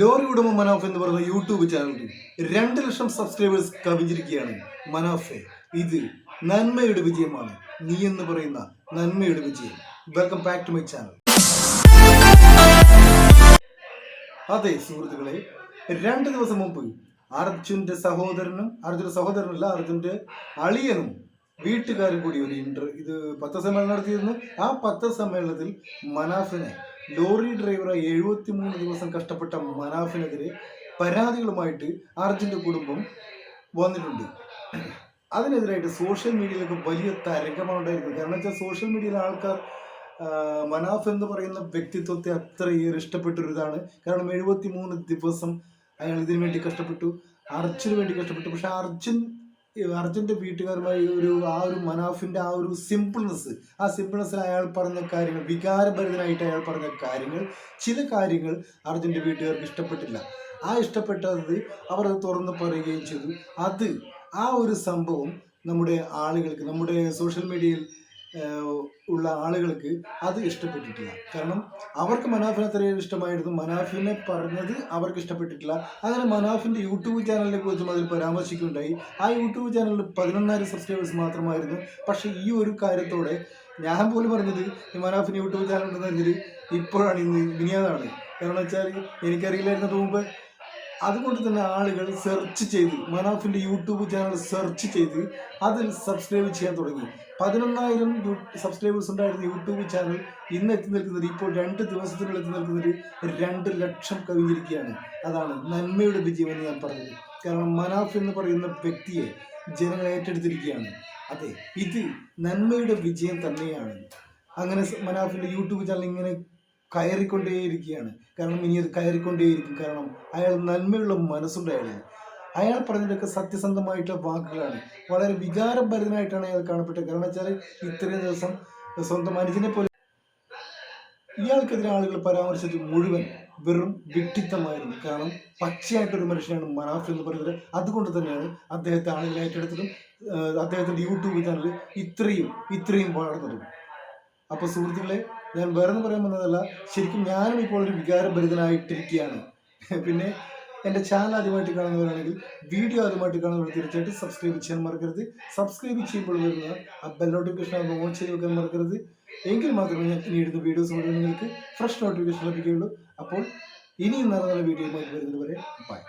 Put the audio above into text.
Lorry ഉടമ മനാഫ് എന്ന് പറയുന്ന യൂട്യൂബ് ചാനലിൽ രണ്ട് ലക്ഷം സബ്സ്ക്രൈബേഴ്സ് കവിഞ്ഞിരിക്കുകയാണ് മനാഫെ. ഇത് നന്മയുടെ വിജയമാണ്. നീ എന്ന് പറയുന്ന നന്മയുടെ വിജയം. Welcome back to my channel അതെ സുഹൃത്തുക്കളെ രണ്ട് ദിവസം മുമ്പ് അർജുന്റെ സഹോദരനും അർജുന്റെ സഹോദരനല്ല അർജുന്റെ അളിയനും വീട്ടുകാരും കൂടി ഒരു ഇന്റർ ഇത് പത്രസമ്മേളനം നടത്തിയിരുന്നു. ആ പത്രസമ്മേളനത്തിൽ മനാഫിനെ ലോറി ഡ്രൈവറായി എഴുപത്തി മൂന്ന് ദിവസം കഷ്ടപ്പെട്ട മനാഫിനെതിരെ പരാതികളുമായിട്ട് അർജുന്റെ കുടുംബം വന്നിട്ടുണ്ട്. അതിനെതിരായിട്ട് സോഷ്യൽ മീഡിയയിലൊക്കെ വലിയ തരംഗമാണ് ഉണ്ടായിരിക്കുന്നത് കാരണം വെച്ചാൽ സോഷ്യൽ മീഡിയയിലെ ആൾക്കാർ മനാഫ് എന്ന് പറയുന്ന വ്യക്തിത്വത്തെ അത്രയേറെ ഇഷ്ടപ്പെട്ടൊരിതാണ്. കാരണം എഴുപത്തി മൂന്ന് ദിവസം അയാൾ ഇതിനു വേണ്ടി കഷ്ടപ്പെട്ടു അർജുന് വേണ്ടി കഷ്ടപ്പെട്ടു. പക്ഷെ അർജുൻ അർജുന്റെ വീട്ടുകാരുമായി ഒരു ആ ഒരു മനാഫിന്റെ ആ ഒരു സിംപിൾനെസ് ആ സിംപിൾനെസ്സിൽ അയാൾ പറഞ്ഞ കാര്യങ്ങൾ വികാരഭരിതനായിട്ട് അയാൾ പറഞ്ഞ കാര്യങ്ങൾ ചില കാര്യങ്ങൾ അർജുന്റെ വീട്ടുകാർക്ക് ഇഷ്ടപ്പെട്ടില്ല. ആ ഇഷ്ടപ്പെട്ടത് അവർ അത് തുറന്ന് പറയുകയും ചെയ്തു. അത് ആ ഒരു സംഭവം നമ്മുടെ ആളുകൾക്ക് നമ്മുടെ സോഷ്യൽ മീഡിയയിൽ ഉള്ള ആളുകൾക്ക് അത് ഇഷ്ടപ്പെട്ടിട്ടില്ല. കാരണം അവർക്ക് മനാഫിനെ അത്രയും ഇഷ്ടമായിരുന്നു. മനാഫിനെ പറഞ്ഞത് അവർക്ക് ഇഷ്ടപ്പെട്ടിട്ടില്ല. അങ്ങനെ മനാഫിന്റെ യൂട്യൂബ് ചാനലിനെ കുറിച്ചും അതിൽ പരാമർശിക്കുകയുണ്ടായി. ആ യൂട്യൂബ് ചാനലിൽ പതിനൊന്നായിരം സബ്സ്ക്രൈബേഴ്സ് മാത്രമായിരുന്നു. പക്ഷേ ഈ ഒരു കാര്യത്തോടെ ഞാൻ പോലും പറഞ്ഞത് ഈ മനാഫിന് യൂട്യൂബ് ചാനൽ ഉണ്ടെന്ന് പറഞ്ഞത് ഇപ്പോഴാണ് ഇന്ന് ഇനിയതാണ് കാരണം വെച്ചാൽ എനിക്കറിയില്ലായിരുന്നു മുമ്പ് അതുകൊണ്ട് തന്നെ ആളുകൾ സെർച്ച് ചെയ്ത് മനാഫിന്റെ യൂട്യൂബ് ചാനൽ സെർച്ച് ചെയ്ത് അതിൽ സബ്സ്ക്രൈബ് ചെയ്യാൻ തുടങ്ങി. പതിനൊന്നായിരം സബ്സ്ക്രൈബേഴ്സ് ഉണ്ടായിരുന്ന യൂട്യൂബ് ചാനൽ ഇന്ന് എത്തി നിൽക്കുന്നത് ഇപ്പോൾ രണ്ട് ദിവസത്തിനുള്ളിൽ എത്തി നിൽക്കുന്നത് രണ്ട് ലക്ഷം കവിഞ്ഞിരിക്കുകയാണ്. അതാണ് നന്മയുടെ വിജയം എന്ന് ഞാൻ പറഞ്ഞത്. കാരണം മനാഫ് എന്ന് പറയുന്ന വ്യക്തിയെ ജനങ്ങൾ ഏറ്റെടുത്തിരിക്കുകയാണ്. അതെ ഇത് നന്മയുടെ വിജയം തന്നെയാണ്. അങ്ങനെ മനാഫിന്റെ യൂട്യൂബ് ചാനൽ ഇങ്ങനെ കയറിക്കൊണ്ടേയിരിക്കുകയാണ്. കാരണം ഇനി അത് കയറിക്കൊണ്ടേയിരിക്കും. കാരണം അയാൾ നന്മയുള്ള മനസ്സുണ്ട് അയാളിൽ അയാൾ പറഞ്ഞതൊക്കെ സത്യസന്ധമായിട്ടുള്ള വാക്കുകളാണ്. വളരെ വികാരഭരിതനായിട്ടാണ് അയാൾ കാണപ്പെട്ടത്. കാരണം വെച്ചാൽ ഇത്രയും ദിവസം സ്വന്തം മനുഷ്യനെ പോലെ ഇയാൾക്കെതിരെ ആളുകൾ പരാമർശിച്ചത് മുഴുവൻ വെറും വിട്ടിത്തമായിരുന്നു കാരണം പച്ചയായിട്ടൊരു മനുഷ്യനാണ് മനാഫ് എന്ന് പറയുന്നത്. അതുകൊണ്ട് തന്നെയാണ് അദ്ദേഹത്തെ ആളുകൾ ഏറ്റെടുത്തതും അദ്ദേഹത്തിന്റെ യൂട്യൂബ് ചാനൽ ഇത്രയും ഇത്രയും വളർന്നതും. അപ്പോൾ സുഹൃത്തുക്കളെ ഞാൻ വേറെ പറയാൻ വന്നതല്ല. ശരിക്കും ഞാനും ഇപ്പോൾ ഒരു വികാരഭരിതനായിട്ടിരിക്കുകയാണ്. പിന്നെ എന്റെ ചാനൽ ആദ്യമായിട്ട് കാണുന്നവരാണെങ്കിൽ വീഡിയോ ആദ്യമായിട്ട് കാണുന്നവർ തീർച്ചയായിട്ടും സബ്സ്ക്രൈബ് ചെയ്യാൻ മറക്കരുത്. സബ്സ്ക്രൈബ് ചെയ്യുമ്പോൾ വരുന്ന ആ ബെൽ നോട്ടിഫിക്കേഷൻ ഓൺ ചെയ്ത് വെക്കാൻ മറക്കരുത്. എങ്കിൽ മാത്രമേ ഞാൻ ഇനി ഇടുന്ന വീഡിയോസ് മുഴുവൻ നിങ്ങൾക്ക് ഫ്രഷ് നോട്ടിഫിക്കേഷൻ ലഭിക്കുകയുള്ളൂ. അപ്പോൾ ഇനിയും നല്ല നല്ല വീഡിയോ വരുന്നത് വരെ ബൈ